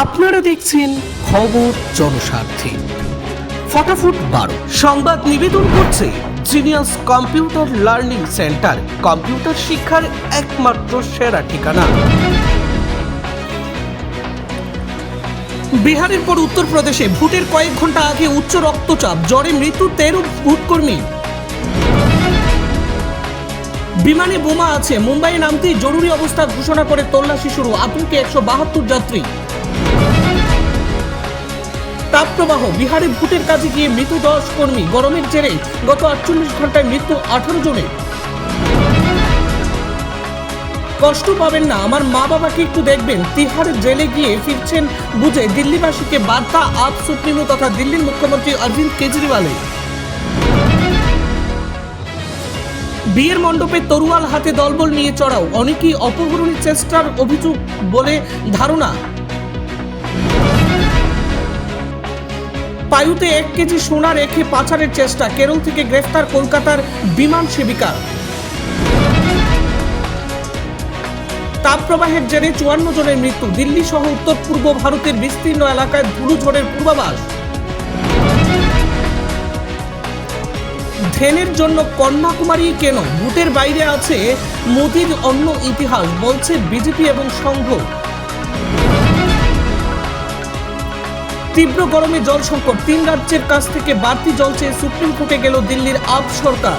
আপনারা দেখছেন খবর জনস্বার্থে। ফটাফট বারো। সংবাদ নিবেদন করছে genius computer learning centre computer শিক্ষার একমাত্র সেরা ঠিকানা। বিহারের পর উত্তরপ্রদেশে ভোটের কয়েক ঘণ্টা আগে উচ্চ রক্তচাপ, জ্বরে মৃত্যু তেরো ভোটকর্মী। বিমানে বোমা আছে, মুম্বাইয়ে নামতেই জরুরি অবস্থা ঘোষণা করে তল্লাশি শুরু, আতঙ্কে একশো বাহাত্তর যাত্রী। তাপপ্রবাহ, বিহারে ভোটের কাজে গিয়ে মৃত্যু দশ কর্মী, গরমের জেরে গত আটচল্লিশ ঘন্টায় মৃত্যু আঠারো জনের। কষ্ট পাবেন না, আমার মা বাবাকে একটু দেখবেন। তিহার জেলে গিয়ে ফিরছেন বুঝে দিল্লিবাসীকে বার্তা আপ সুপ্রিমো তথা দিল্লির মুখ্যমন্ত্রী অরবিন্দ কেজরিওয়ালের বিয়ের মণ্ডপে তরুয়াল হাতে দলবল নিয়ে চড়াও, অনেকেই অপহরণের চেষ্টার অভিযোগ বলে ধারণা। পায়ুতে এক কেজি সোনা রেখে পাচারের চেষ্টা। কেরল থেকে গ্রেফতার কলকাতার বিমান সেবিকা তাপপ্রবাহের জেরে চুয়ান্ন জনের মৃত্যু। দিল্লি সহ উত্তর পূর্ব ভারতের বিস্তীর্ণ এলাকায় ধুলোঝড়ের পূর্বাভাস। ধ্যানের জন্য কন্যাকুমারী কেন? ভোটের বাইরে আছে মোদির অন্য ইতিহাস, বলছে বিজেপি এবং সংঘ। তীব্র গরমে জল সংকট। তিন রাজ্যের কাছ থেকে বাড়তি জল চেয়ে সুপ্রিম কোর্টে গেল দিল্লির আপ সরকার।